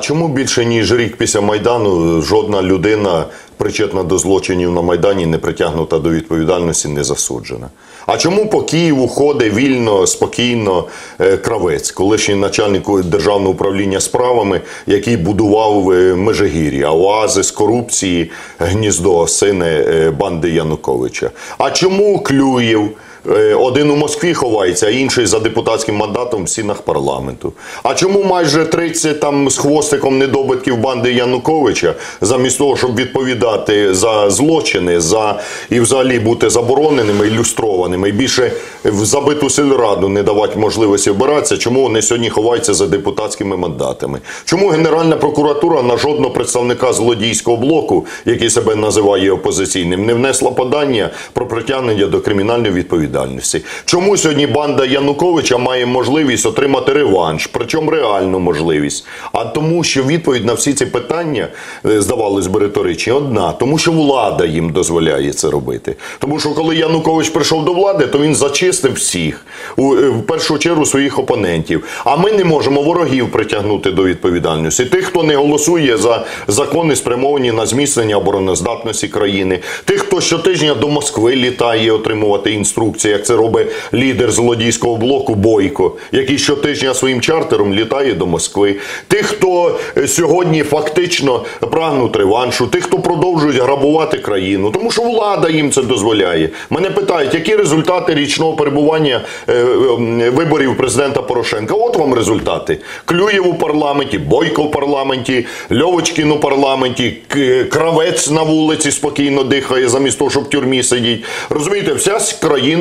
Чому більше ніж рік після майдану жодна людина, причетна до злочинів на майдані, не притягнута до відповідальності, не засуджена? А чому по Києву ходить вільно, спокійно е, кравець, колишній начальник державного управління справами, який будував е, Межигір'я, оазис корупції, гніздо осини е, банди Януковича? А чому Клюєв? Е, Один у Москві ховається, а інший за депутатським мандатом в стінах парламенту. А чому майже 30 там з хвостиком недобитків банди Януковича, замість того, щоб відповідати за злочини, за і взагалі бути забороненими, ілюстрованими, і більше в забиту сільраду не давати можливості обиратися, чому вони сьогодні ховаються за депутатськими мандатами? Чому Генеральна прокуратура на жодного представника злодійського блоку, який себе називає опозиційним, не внесла подання про притягнення до кримінальної відповідальності? Чому сьогодні банда Януковича має можливість отримати реванш, причому реальну можливість? А тому, що відповідь на всі ці питання е, здавалось би риторичні, одна, тому що влада їм дозволяє це робити. Тому що коли Янукович прийшов до влади, то він зачистив всіх, у, е, в першу чергу своїх опонентів. А ми не можемо ворогів притягнути до відповідальності. Тих, хто не голосує за закони, спрямовані на зміцнення обороноздатності країни, тих, хто щотижня до Москви літає отримувати інструкції, як це робить лідер злодійського блоку Бойко, який щотижня своїм чартером літає до Москви. Тих, хто е, сьогодні фактично прагнуть реваншу, тих, хто продовжують грабувати країну, тому що влада їм це дозволяє. Мене питають, які результати річного перебування е, е, виборів президента Порошенка. От вам результати. Клюєв у парламенті, Бойко в парламенті, Льовочкін у парламенті, Кравець на вулиці спокійно дихає, замість того, щоб в тюрмі сидіть. Розумієте, вся с-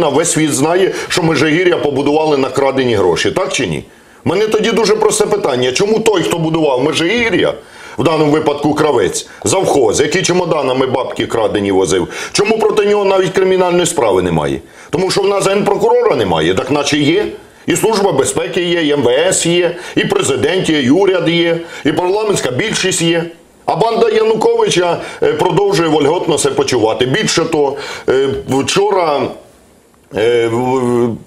країна, весь світ знає, що Межигір'я побудували на крадені гроші, так чи ні? Мене тоді дуже просте питання: чому той, хто будував Межигір'я, в даному випадку кравець, завхоз, який чемоданами бабки крадені возив, чому проти нього навіть кримінальної справи немає? Тому що в нас генпрокурора немає, так наче є. І Служба безпеки є, і МВС є, і президент є, і уряд є, і парламентська більшість є. А банда Януковича е, продовжує вольготно себе почувати. Більше того, е, вчора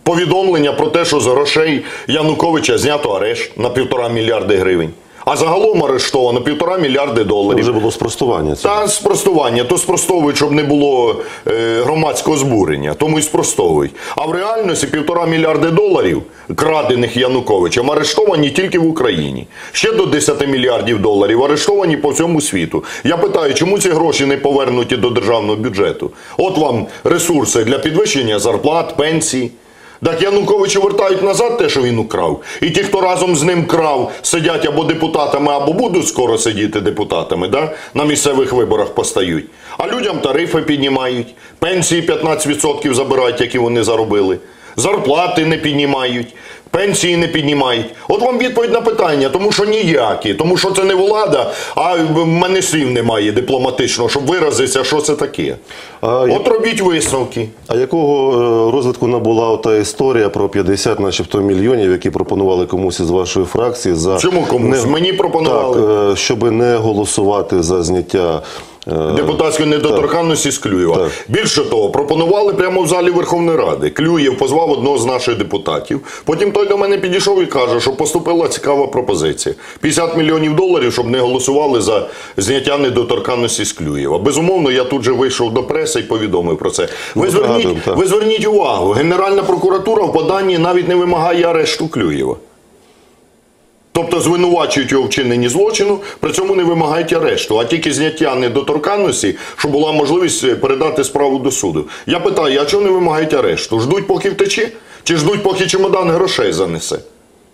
повідомлення про те, що з грошей Януковича знято арешт на півтора мільярди гривень. А загалом арештовано півтора мільярди доларів. Вже було спростування. цього. Та спростування, то спростовують, щоб не було е, громадського збурення, тому і спростовують. А в реальності півтора мільярди доларів, крадених Януковичем, арештовані тільки в Україні. Ще до 10 мільярдів доларів арештовані по всьому світу. Я питаю, чому ці гроші не повернуті до державного бюджету? От вам ресурси для підвищення зарплат, пенсій. Так Януковичу вертають назад те, що він украв. І ті, хто разом з ним крав, сидять або депутатами, або будуть скоро сидіти депутатами, да? на місцевих виборах постають. А людям тарифи піднімають, пенсії 15% забирають, які вони заробили. Зарплати не піднімають, пенсії не піднімають. От вам відповідь на питання, тому що ніякі, тому що це не влада, а в мене слів немає дипломатично, щоб виразитися, що це таке. А От робіть висновки. А якого е, розвитку набула та історія про 50 начебто мільйонів, які пропонували комусь із вашої фракції за Чому комусь? Мені пропонували. Так, е, щоб не голосувати за зняття Депутатської недоторканності з Клюєва. Так. Більше того, пропонували прямо в залі Верховної Ради. Клюєв позвав одного з наших депутатів. Потім той до мене підійшов і каже, що поступила цікава пропозиція: 50 мільйонів доларів, щоб не голосували за зняття недоторканності з Клюєва. Безумовно, я тут же вийшов до преси і повідомив про це. Ви Ми зверніть, ви зверніть увагу, Генеральна прокуратура в поданні навіть не вимагає арешту Клюєва. Тобто звинувачують його вчиненні злочину, при цьому не вимагають арешту, а тільки зняття недоторканності, щоб була можливість е, передати справу до суду. Я питаю, а чого не вимагають арешту? Ждуть, поки втече? Чи ждуть, поки чемодан грошей занесе?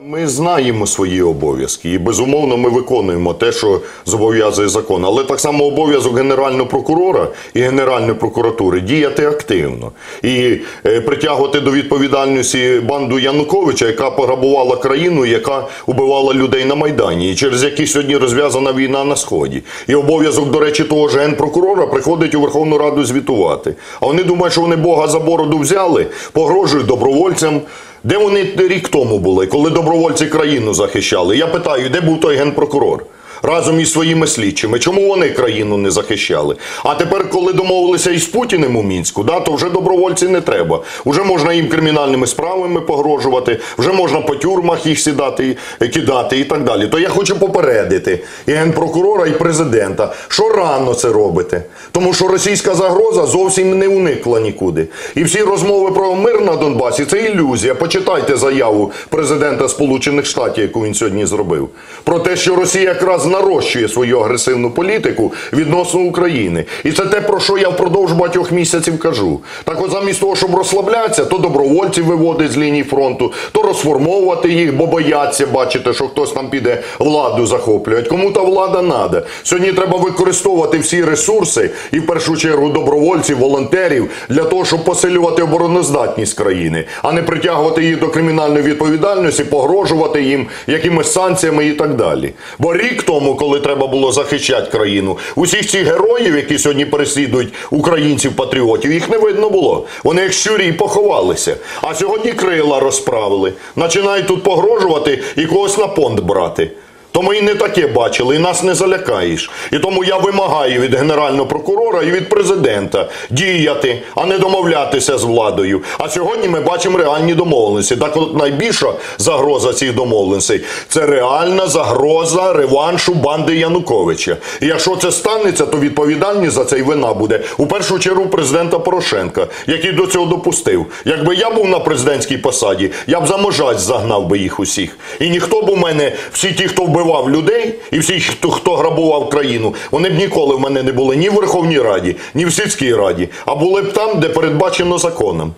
Ми знаємо свої обов'язки і безумовно ми виконуємо те, що зобов'язує закон. Але так само обов'язок генерального прокурора і Генеральної прокуратури діяти активно і е, притягувати до відповідальності банду Януковича, яка пограбувала країну, яка убивала людей на майдані, і через які сьогодні розв'язана війна на сході. І обов'язок, до речі, того ж генпрокурора приходить у Верховну Раду звітувати. А вони думають, що вони Бога за бороду взяли, погрожують добровольцям. Де вони рік тому були, коли добровольці країну захищали? Я питаю, де був той генпрокурор? Разом із своїми слідчими. Чому вони країну не захищали? А тепер, коли домовилися із Путіним у мінську, да, то вже добровольці не треба. Уже можна їм кримінальними справами погрожувати, вже можна по тюрмах їх сідати, кидати і так далі. То я хочу попередити і генпрокурора, і президента, що рано це робите. Тому що російська загроза зовсім не уникла нікуди. І всі розмови про мир на Донбасі це ілюзія. Почитайте заяву президента Сполучених Штатів, яку він сьогодні зробив. Про те, що Росія якраз нарощує свою агресивну політику відносно України. І це те, про що я впродовж багатьох місяців кажу. Так от замість того, щоб розслаблятися, то добровольців виводить з лінії фронту, то розформовувати їх, бо бояться бачите, що хтось там піде владу захоплювати. Кому та влада надо. Сьогодні треба використовувати всі ресурси і в першу чергу добровольців, волонтерів для того, щоб посилювати обороноздатність країни, а не притягувати їх до кримінальної відповідальності, погрожувати їм якимись санкціями і так далі. Бо рік тому, коли треба було захищати країну, усіх цих героїв, які сьогодні переслідують українців-патріотів, їх не видно було. Вони як щурі поховалися. А сьогодні крила розправили. Починають тут погрожувати і когось на понт брати. То ми і не таке бачили, і нас не залякаєш. І тому я вимагаю від генерального прокурора і від президента діяти, а не домовлятися з владою. А сьогодні ми бачимо реальні домовленості. Так от найбільша загроза цих домовленостей це реальна загроза реваншу банди Януковича. І якщо це станеться, то відповідальність за це і вина буде у першу чергу президента Порошенка, який до цього допустив. Якби я був на президентській посаді, я б за можать загнав би їх усіх. І ніхто б у мене, всі ті, хто вбивав людей, і всі, хто, хто грабував країну, вони б ніколи в мене не були ні в Верховній Раді, ні в сільській раді, а були б там, де передбачено законом.